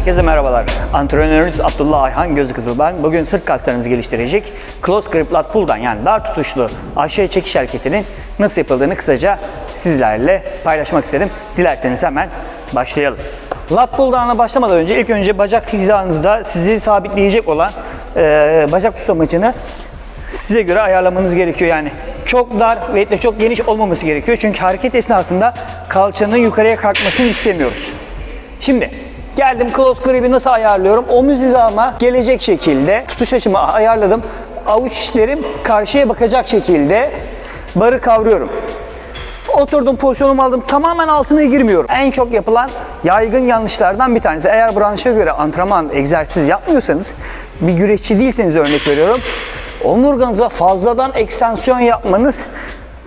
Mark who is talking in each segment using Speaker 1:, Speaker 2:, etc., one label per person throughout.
Speaker 1: Herkese merhabalar. Antrenörünüz Abdullah Ayhan Gözü Kızıl ben. Bugün sırt kaslarınızı geliştirecek close grip lat pull'dan yani dar tutuşlu aşağıya çekiş hareketinin nasıl yapıldığını kısaca sizlerle paylaşmak istedim. Dilerseniz hemen başlayalım. Lat pull'dan'a başlamadan önce ilk önce bacak hizanızda sizi sabitleyecek olan eee, bacak tutamacını size göre ayarlamanız gerekiyor yani. Çok dar ve de çok geniş olmaması gerekiyor. Çünkü hareket esnasında kalçanın yukarıya kalkmasını istemiyoruz. Şimdi geldim close grip'i nasıl ayarlıyorum? Omuz hizama gelecek şekilde tutuş açımı ayarladım. Avuç içlerim karşıya bakacak şekilde barı kavruyorum. Oturdum pozisyonumu aldım. Tamamen altına girmiyorum. En çok yapılan yaygın yanlışlardan bir tanesi. Eğer branşa göre antrenman, egzersiz yapmıyorsanız, bir güreşçi değilseniz örnek veriyorum. Omurganıza fazladan ekstansiyon yapmanız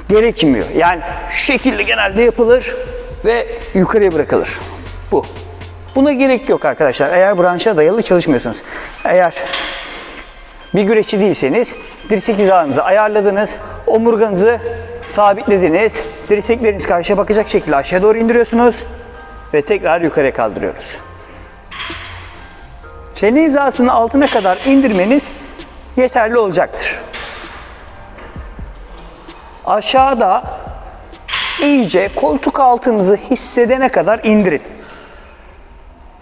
Speaker 1: gerekmiyor. Yani şu şekilde genelde yapılır ve yukarıya bırakılır. Bu. Buna gerek yok arkadaşlar. Eğer branşa dayalı çalışmıyorsanız. Eğer bir güreşçi değilseniz dirsek hizanızı ayarladınız, omurganızı sabitlediniz, dirsekleriniz karşıya bakacak şekilde aşağı doğru indiriyorsunuz ve tekrar yukarıya kaldırıyoruz. Çene hizasının altına kadar indirmeniz yeterli olacaktır. Aşağıda iyice koltuk altınızı hissedene kadar indirin.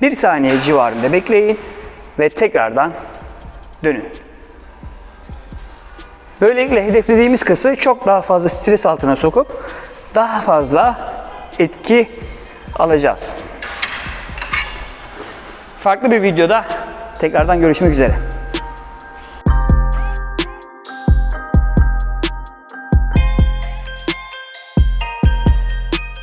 Speaker 1: Bir saniye civarında bekleyin ve tekrardan dönün. Böylelikle hedeflediğimiz kası çok daha fazla stres altına sokup daha fazla etki alacağız. Farklı bir videoda tekrardan görüşmek üzere.